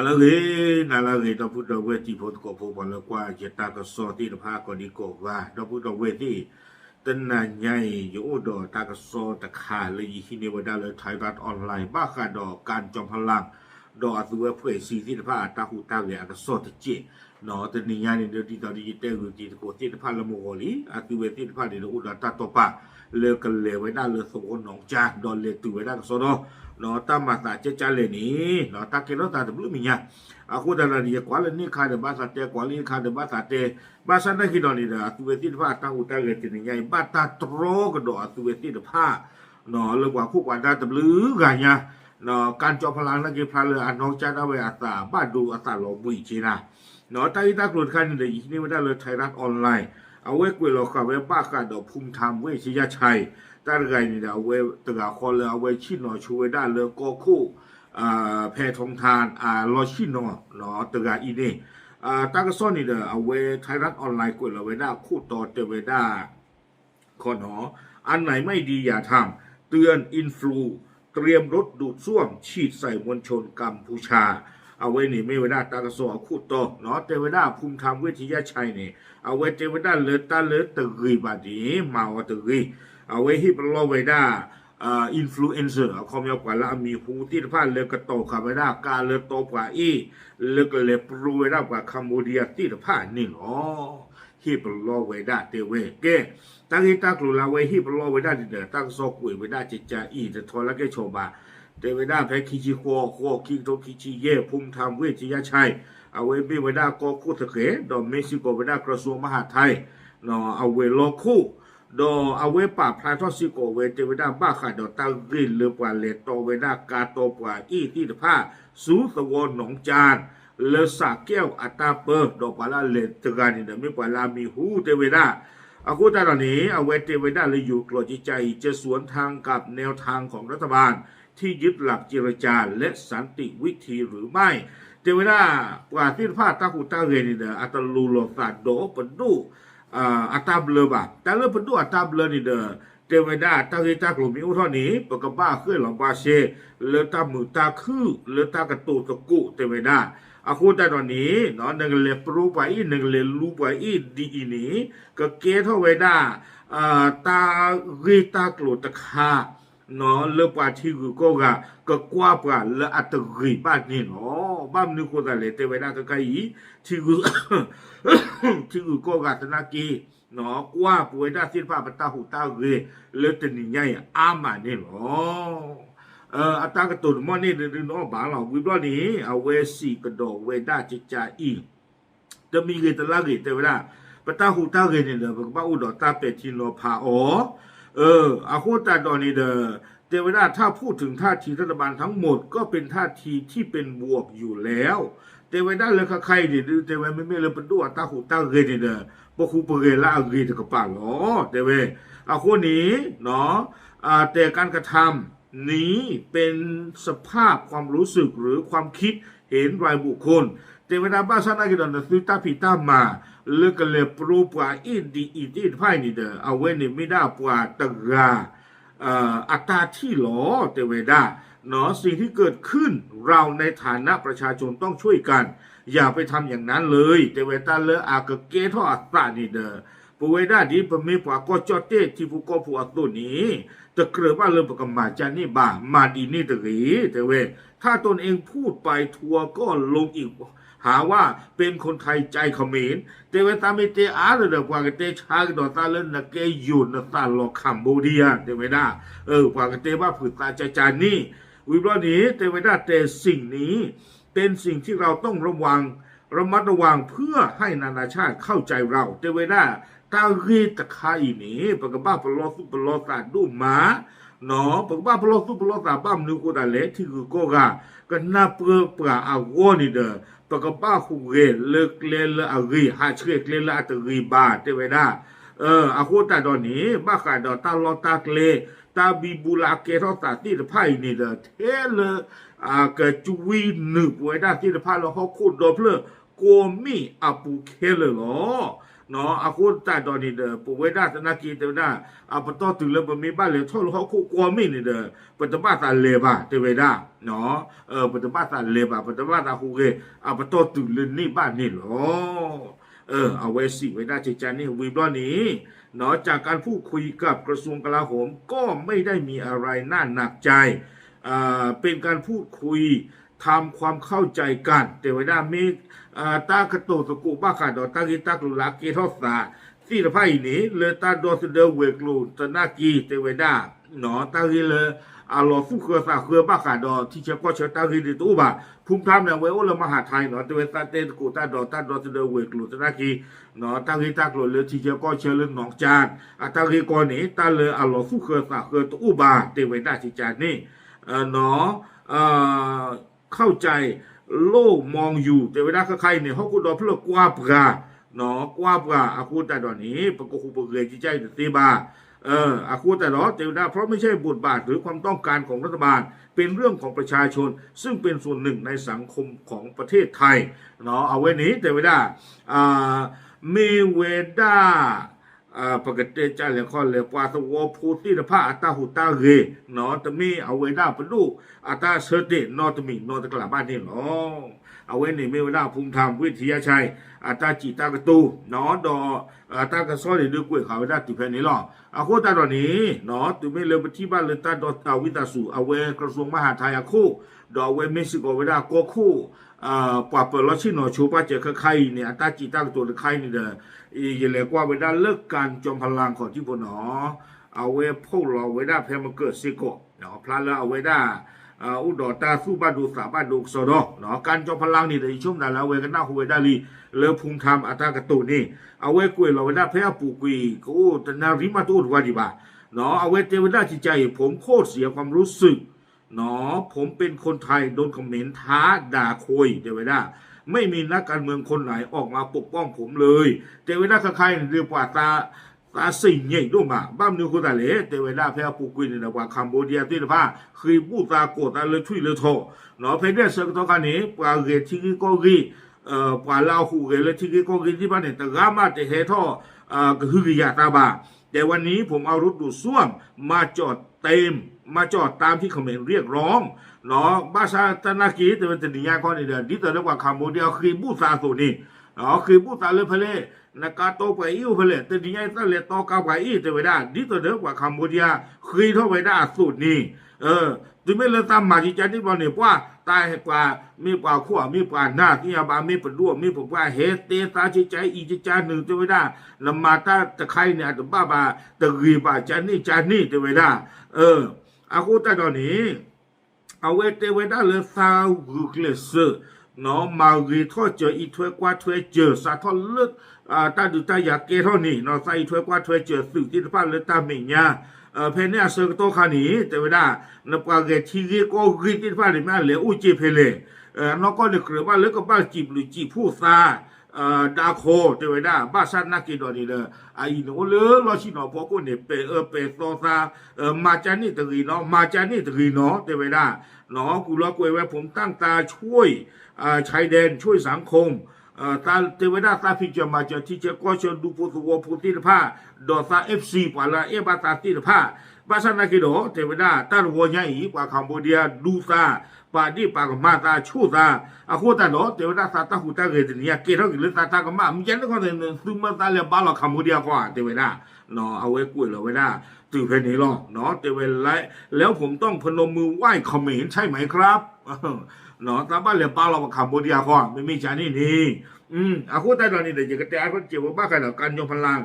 นาลเวนาลเวดอพุทธเวที่พนกบพบลกว่าเจตากสอที่นภาก็ดีกว่าดอพุทธเวที่ต้นนาใหญ่ยู่ดอตากสอตะขาเลยยี่เนวดาเลยไทยรัฐออนไลน์บ้าขาดอกการจอมพลัง တော့အသူပဲဖွဲ့စီတိတဖာတာဟုတာရအကစော့တကြည့်နော်တနည်းရနေတတိတော်ဒီတဲ့ကိုဒီကိုတိတဖာလမောလီအသူပဲတိတဖာနေလို့ဥဒတာတော့ပါလေကလေဝဲနာလေဆိုနောင်ချာဒေါ်လေသူဝဲနာကစောတော့နော်တမတာချက်ချလေနီနော်တကေလို့တာတဘလူမညာအခုတလာဒီကွာလနေခါတဲ့ဘာသာတဲ့ကွာလင်းခါတဲ့ဘာသာတဲ့ဘာသာနဲ့ခိတော်နေတာအသူပဲတိတဖာတာဟုတာရတဲ့ညာဘာတာတရောကတော့အသူပဲတိတဖာနော်လောကခုကွာတာတဘလူကညာ นาการจอพลังนักกีฬาเรืออันน้องจันเอาไว้อัตาบ้านดูอัตราหลงบุยจีนะเนาะตั้งตากลุ่นเดี๋กันในนี่ไม่ได้เลยไทยรัฐออนไลน์เอาเว้กุยหลอกกับเว็บบ้าการดอกภูมิธรรมเวชยชัยตั้ไงนี่เอาเว้ตึกอาคอเลยเอาเว้ชิโนช่วยได้เลยก็คู่แพทองทานอ่าลอชิโนเนาะตระกอาอีนี่ตั้งซ้อนนี่เดี๋ยวเอาเว้ไทยรัฐออนไลน์กุยเราไว้ได้คู่ต่อเตเวด้าขอหนออันไหนไม่ดีอย่าทำเตือนอินฟลู เตรียมรถดูดซ่วมฉีดใส่มวลชนกัมพูชา เอาไว้นี่ไม่เวลาตากระสอคู่ต่อเนาะเตเวด้าภูมิธรรมวิทยาชัยนี่เอาไว้เตเวด้าเลือดตาเลือดตะกีบาดีมาวตะกีเอาไว้ฮิปโลไว้ได้อ่าอินฟลูเอนเซอร์คอมยกว่าละมีหูที่ผ่านเลือกระโตคาเวดาการเลือโตกว่าอีเลือกเลปรูเวดากว่าคัมโบเดียที่ผ่านนี่เนาะ ฮิปโลเวดาเตเวเกตั้งฮิตากลูลาเวฮิปโลเวดาดิเดตั้งซอกวยเวดาจิจาอีจะทอละเกโชบาเตเวดาแพคิจิโคโคคิงโตคิจิเยภูมิธรรมเวชยชัยเอาไว้เบเวดาโกคุตะเกดอมเมซิโกเวดากระทรวงมหาดไทยนาะเอาไว้โลคู่ดอเอาเวป่าพลาทอสิโกเวเตเวดาบ้าขาดอตากินเลปวาเลตโตเวดากาโตปวาอีที่ผ้าสูสวหนองจาน le saqueo ata pub do pala le tegani de mi pala mi hu te veda อาคูตาตอนนี้เอาเวทเทวดาเลยอยู่กรดจิใจจะสวนทางกับแนวทางของรัฐบาล ที่ยึดหลักเจรจาและสันติวิธีหรือไม่ เทวดากว่าที่พาตาคูตาเรนิเดอัตลูโลสาโดปดูอัตาเบลบะแต่เรื่องปดูอัตาเบลนิเดเทวดาตาเรตากลุ่มนี้อุทอนี้ปกบ้าขึ้นหลังบาเชเลตามือตาคือเลตากระตูตะกุเทวดา အခုတက်တော့နေနော်ငလေပရူပါဤငလေလူပါဤဒီဤနေကကဲထောဝေဒာအာတာရီတာကလိုတခါနော်လေပါတီကူကောကကကွာပါလအတရီပါနေနော်ဘာမနုကိုတလေတေဝေဒာတခိုင်တီကူတီကူကောကတနာကီနော်ကွာပွေတာစစ်ဖပတဟုတာရေလေတနိညာအာမနေနော် ตาหูตาเรเลตนิใหญ่อามาเนี่เนาะเอ่ออัตากตุนมอนี่เนาะบางเราวิบล้อนี้เอาเวสีกระโดอกเวด้าจิจาอีจะมีเกตลาเกตเวลาปตาหูตาเรเนี่ยเด้อบ่าอุดอตาเป็ดทินโนพาอ๋อเอออาโคตาดอนี่เด้อเทวดาถ้าพูดถึงท่าทีรัฐบาลทั้งหมดก็เป็นท่าทีที่เป็นบวกอยู่แล้วเทวดาเลยค่ะใครดิเทวดาไม่ไม่เลยเป็นตัวตาหูตาเรดิเดปคูเปเรละเรดิกปาล้อเทวอาคนนี้เนาะอ่าแต่การกระทำ นี้เป็นสภาพความรู้สึกหรือความคิดเห็นรายบุคคลเวดาบ้าซานากิดอนซื้อตาผิตามาเลือกเลยปรูปวาอินดีอินดีไพ่นี่เดอเอาไว้ในไม่ได้ปวาตกาอ่ออัตราที่หลอเตเวดาเนาะสิ่งที่เกิดขึ้นเราในฐานะประชาชนต้องช่วยกัน อย่าไปทำอย่างนั้นเลย เตเวตาเลออากเกทออัตตานี่เดอ ปเวดาดีปะเมปวาก็จอเตที่ผู้ก็ผู้อัตโตนี้ตะเกรือว่าเริ่มประกมาจานี่บ่ามาดีนี่ตะกีเตเวถ้าตนเองพูดไปทัวร์ก็ลงอีก หาว่าเป็นคนไทยใจเขมรเตเวตาม่เตอาเลยเดกว่าเตชากดอตาเล่นนะเกยุนนะตาลอคัมโบเดียเตเวดาเออกว่าเตว่าผืนตาจาจานี่วิบลอนี้เตเวดาแต่สิ่งนี้ เป็นสิ่งที่เราต้องระวังระมัดระวังเพื่อให้นานาชาติเข้าใจเราเตเวดา ตารีตะคาอีนี้ปกบ้าปลอสุปลอตาดูหมาเนาะปกบ้าปลอสุปลอตาบ้ามนึกดาเลที่คือโกกาก็น่าเปรปราอาวนี่เด้อปกบ้าคุเรเลิกเลลอารีหาเชกเลลอาตรีบาเตเวดาเอออาโคตาดอนนี้บ้าขาดอตาลอตาเล ตาบีบูลาเกทอตาที่ไพ่นี่เด้อเทเลอ่ากะจุวีนึกไว้ได้ที่ไพ่เราเขาคูดโดเพื่อโกมีอาปูเคเลหรอ နော်အခုတတ်တော်နေတဲ့ပဝေဒသနာကီတေနာအပတော်တူလဘမီပါလေထောလဟခုကွာမင်းနေတဲ့ပတပတ်သာလေပါတေဝေဒနော်အပတပတ်သာလေပါပတပတ်သာခုကအပတော်တူလနေပါနေလောเออเอาไว้สิไว้ได้ใจจานี่วีบล้อนี้เนาะจากการพูดคุยกับกระทรวงกลาโหม ก็ไม่ได้มีอะไรน่าหนักใจอ่าเป็นการพูดคุย ทำความเข้าใจกันเตวดามีตากรตูสกุบ้าขาดอตากิตากลุลากีทอสาสีละไพนีเลตาดอสเดเวกลูตนากีเตวดาหนอตากิเลอาลอฟุเครือสาเครือบ้าขาดอที่เชก็เชตากิดตูบาภูมิธรรมเนี่ยเวโอลมหาไทยหนอเตวตาเตนกูตาดอตาดอสเดเวกลูตนากีหนอตากิตากลุเลที่เชก็เชเลหนองจานอาตากิกอนี้ตาเลอาลอฟุเครือสาเครือตูบาเตวดาชิจานนี่หนอ เข้าใจโลกมองอยู่แต่เวลาใครเนี่ยเขากูดอเพื่อกว่าปลาเนาะกว่าปลาอากูแต่ตอนนี้ปกคุปเกยจิใจตีบาเอออากูแต่เนาะแต่เวลาเพราะไม่ใช่บทบาทหรือความต้องการของรัฐบาล เป็นเรื่องของประชาชน ซึ่งเป็นส่วนหนึ่งในสังคมของประเทศไทยเนาะเอาไว้นี้แต่เวลาอ่ามีเวดา အာပကတိကြလေခေါ်လေပွာသဝဖိုတိတဖအတဟုတာရေနော်တမိအဝေဒပလူအတဆတိနော်တမိနော်တကလာပါနေနော် เอาไว้ในเมวลาภูมิธรรมวิทยาชัยอัตาจิตากตูนอดออัตากระซ้อนเดือกล้วยขาวได้ติแพนนี้หรออาโคตาตอนนี้นอตุไม่เลวไปที่บ้านเลยตาดอตาวิตาสูเอาไว้กระทรวงมหาดไทยอาคู่ดอเวเมซิโกเวดาโกคู่ปอบเปิดรถชิโนชูป้าเจอใครเนี่ยตาจิตากตัวใครนี่เด้ออีเยเลกว่าเวดาเลิกการจอมพลังของที่พนอเอาเว้พวกเราเวดาแพมเกิดซิโกเนาะพลาดแล้เอาเว้ได้ อุดรตาสู้บ้านดูสาบ้านดูสอดเนาะการจอมพลังนี่ในช่วงนั้นแล้วเวกันหน้าหัวได้ลีเลือพุงทำอัตากระตุนี่เอาไว้กุยเราไว้ได้เพื่อปลูกกุยกูตนาริมาตูดว่าดีบ่าเนาะเอาไว้เทวดาจิตใจ ผมโคตรเสียความรู้สึกเนาะผมเป็นคนไทยโดนคอมเมนต์ท้าด่าโคยเดวิด้าไม่มีนักการเมืองคนไหนออกมาปกป้องผมเลยเดวิด้าใครๆเรียกว่าตา ตาสิงใหญ่ด้วยมาบ้ามนิวคนแต่เลยเดวิด้าเพ้ปูกุยเนี่ยว่าคัมโบเดียที่ผ้าคือบูตาโกตาเลยช่วยเลยทอเนาะเพนเดสก็ต้อการนี้ปลาเกที่ก็กีเอ่อปลาลาหูเกเลยที่ก็กีที่บ้านเนี่ยแต่กามาจะเฮท่อเอ่อคือยาตาบาแต่วันนี้ผมเอารถดูดซ่วมมาจอดเต็ม มาจอดตามที่เขมรเรียกร้องเนาะบ้าซาตนากีแต่เป็นติยาข้อนี้เดียวดิแต่เรียกว่าคัมโบเดียคือบูซาตัวนี้เนาะคือบูซาเลยเพลนักาโตไปอิวเพลแต่ดิยาตั้งเลตอกาไปอีแต่ไม่ได้ดิแต่เรียกว่าคัมโบเดียคือเท่าไปได้สูตรนี้เออถึงไม่เลยตามมาจิจันที่บอกเนี่ยว่าตายกว่ามีกว่าขั้วมีกว่าหน้าที่อาบามีปดวมีผมว่าเฮเตตาจิใจอีจิจาหนึ่งตัวไม่ได้ลำมาตาตะไคร่เนี่ยตะบ้าบาตะกีบาจานี่จานี่ตัวไม่ได้เออ အခုတက်တော့နေအဝဲတေဝဲတာလသာဂုကလစနော်မာဂီထောကြဤထွဲကွာထွဲကြစာထောလွတ်အာတဒုတရကေထောနေနော်စာဤထွဲကွာထွဲကြစုတိတပလတမိညာအဖေနဲ့အစကတော့ခါနေတေဝဒနပကချီကြီးကိုဂီတိတပလမလေဥချေဖေလေနော်ကောလေကရပါလေကပါချီဘလူချီဖူစာ อดาโคเทวดาบ้าสั้นนักกินอนีเดอไอินูเลลอชินอพอกุเนเปเออเปโซซาเออมาจานี่ตรีเนาะมาจานี่ตรีเนาะเทวดาเนาะกูรอกวยไว้ผมตั้งตาช่วยอาชายแดนช่วยสังคม ตาเทวดาตาพิจมาจะที่จะก็เชิญดูโพสวพูติผ้าดอซาเอฟซีปาลาเอบาตาติผ้าบาสนากิโดเทวดาตาวัวใหญ่กว่าคัมโบเดียดูซาปาดิปากมาตาชูซาอะโคตาโดเทวดาตาตาหูตาเกตเนี่ยเกเท่ากิลตาตากมามันยันก็เนี่ยซึมาตาเลบาลคัมโบเดียกว่าเทวดาเนาะเอาไว้กุยเลยไว้ได้ตื่นเพนี้หรอเนาะเทวดาแล้วผมต้องพนมมือไหว้เขมรใช่ไหมครับ နော်တပတ်လည်းပါလောက်ကမ္ဘောဒီးယားခေါ်မိမိချာနေနေอืมအခုတိုက်တော်နေတဲ့ကြကတဲ့အခုကျေဘာခါတော့ကန်ညောဖလန်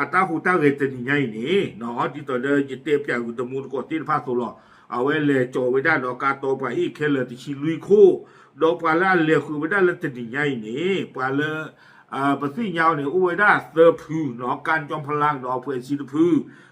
အတာဟူတာရဲ့တညိုင်းနေနော်ဒီတော်တဲ့တဲ့ပြကူတမှုကိုတင်ဖတ်ဆိုလို့အဝဲလေကြော်ဝိဒါတော့ကတော့ပါဤခဲလေတချီလူခိုးတော့ပါလာလေခုဝိဒါလက်တညိုင်းနေပါလာ 呃，不是要呢，我为他色铺，然后干装破烂，然后破西的铺，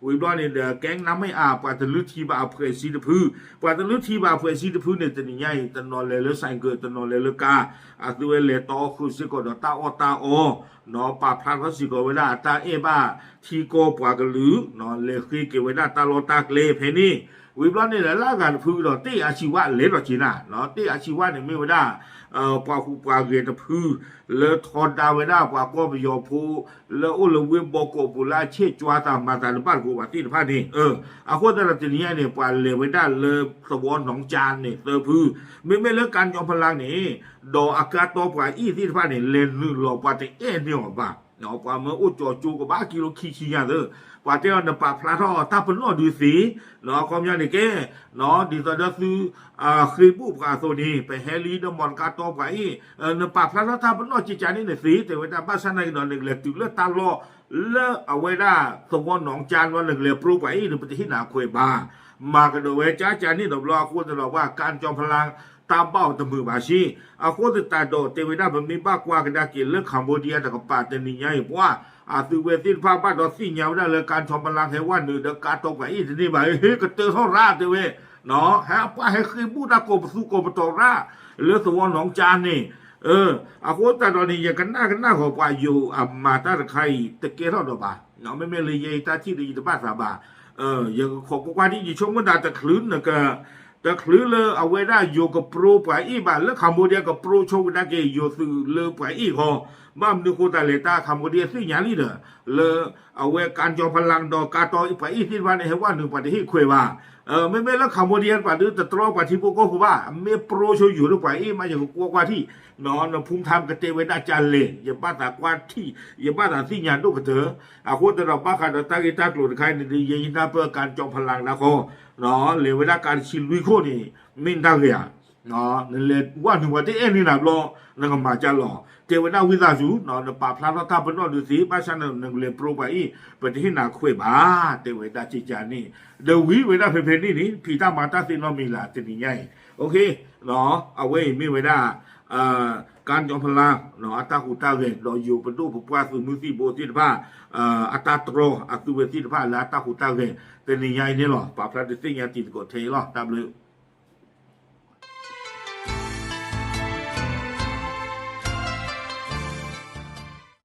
为多呢的干那没啊，把这路梯把破西的铺，把这路梯把破西的铺呢，这里呀，这拿来了三个，这拿来了家，啊，所谓来刀苦是搞到打哦打哦，然后把盘和是搞为他打一把，提高把个路，然后来去给为他打罗打来陪你，为多呢来拉干铺到对阿西瓦来到去啦，然后对阿西瓦呢没为他。 ปาคูปาเกตพือเลทอดาเวดาปาก็ไปยอพูเลโอเลเวบกบุลาเชจวาตามาตาลปากูบาติพานี่เอออาคนแต่ละทีนี้เนี่ยปาเลเวดาเลสวอนหนองจานเนี่ยเตอพือไม่ไม่เลิกการยอมพลังนี่ดออากาศตัวปาอีที่พานี่เลนลือหลอปาเตเอเนี่ยบ้า ครีบุกาโซนีไปเฮลีดมอนกาโตไปเออเนี่ยปากพลาทอถ้าเป็นนอจิจานี่เนี่ยสีแต่ว่าบ้านซันในนอนหนึ่งเล็กตึกเลือดตาลอเลอะเอาไว้ได้สมว่าหนองจานว่าหนึ่งเล็กปลูกไปหนึ่งปฏิทินหนาควยบา มากันโดยเวจ้าจานี่ดอกรอควรจะบอกว่าการจอมพลัง ตามเป้าตะมือบาชีอาโคตตาโดเตวินาแบบนี้บ้ากว่ากันด้กินเลือกคัมโบเดียแต่กับปาเตนิยายว่าอาตือเวตินภาพบ้านดอสิ่งยาได้เลยการชมพลังให้ว่าหนึ่งเดการตกไปอีทีนี้ไปเฮ้ยก็เจอเท่าราเตเวเนาะฮะป้าให้คือบูดาโกบสุโกบตอราเลือสวรหนองจานนี่เอออาโคตตอนนี้ยังกันหน้ากันหน้าของปาอยู่อามาตาใครตะเกียรอดบาเนาะไม่ไม่เลยยตาที่ดีตะบ้าสาบาเออยังขอกว่าที่อยู่ชมมันดาตะคลื่นนะก็ แต่คลือเลอเอาไว้ได้โยกับโปรไปอีบาแล้วคำโบเดียกับโปรโชว์ได้เกยโยสือเลอไปอีคอบ้ามนึกโคตาเลตาคำโบเดียสิญาลีเดอเลอเอาไว้การจอมพลังดอกกาตออีไปอีที่วันให้ว่าหนึ่งปฏิหิควยว่า เออไม่ไม่แล้วคำว่าเดียนป่าดื้อตะตรองป่าที่พวกก็คือว่าไม่โปรโชอยู่หรือเปล่าอีมาอย่างกลัวกว่าที่นอนภูมิธรรมกเตเวดาจารเลอย่าบ้าตากว่าที่อย่าบ้าตาที่ญานดูกระเถออาคุตเราบ้าขารตั้งกิตาหลุดใครในดียินดาเพื่อการจอมพลังนะคอเนาะเหลเวลาการชินลุยโคนี่มินทางเรีย ดาวิซาจูနော်นปาพลาตาปนอดูสิปาชันนังเลโปรไปอีปฏิหินาขวยบาเทวดาจิจานี่เดวีเวดาเพเพนี่นี่พีตามาตาสินอมีลาตินี่ใหญ่โอเคနော်အဝေးမိဝဒအာการจอมพลังเนาะอัตตาหูตาเวนเราอยู่เป็นรูปปัวสุมุสิโบติตภาเอ่ออัตตาโตรอัตุเวติตภาและอัตตาหูตาเวนเป็นนิยายนี่หรอปาพระดิสิญญาติโกเทหรอตามเลย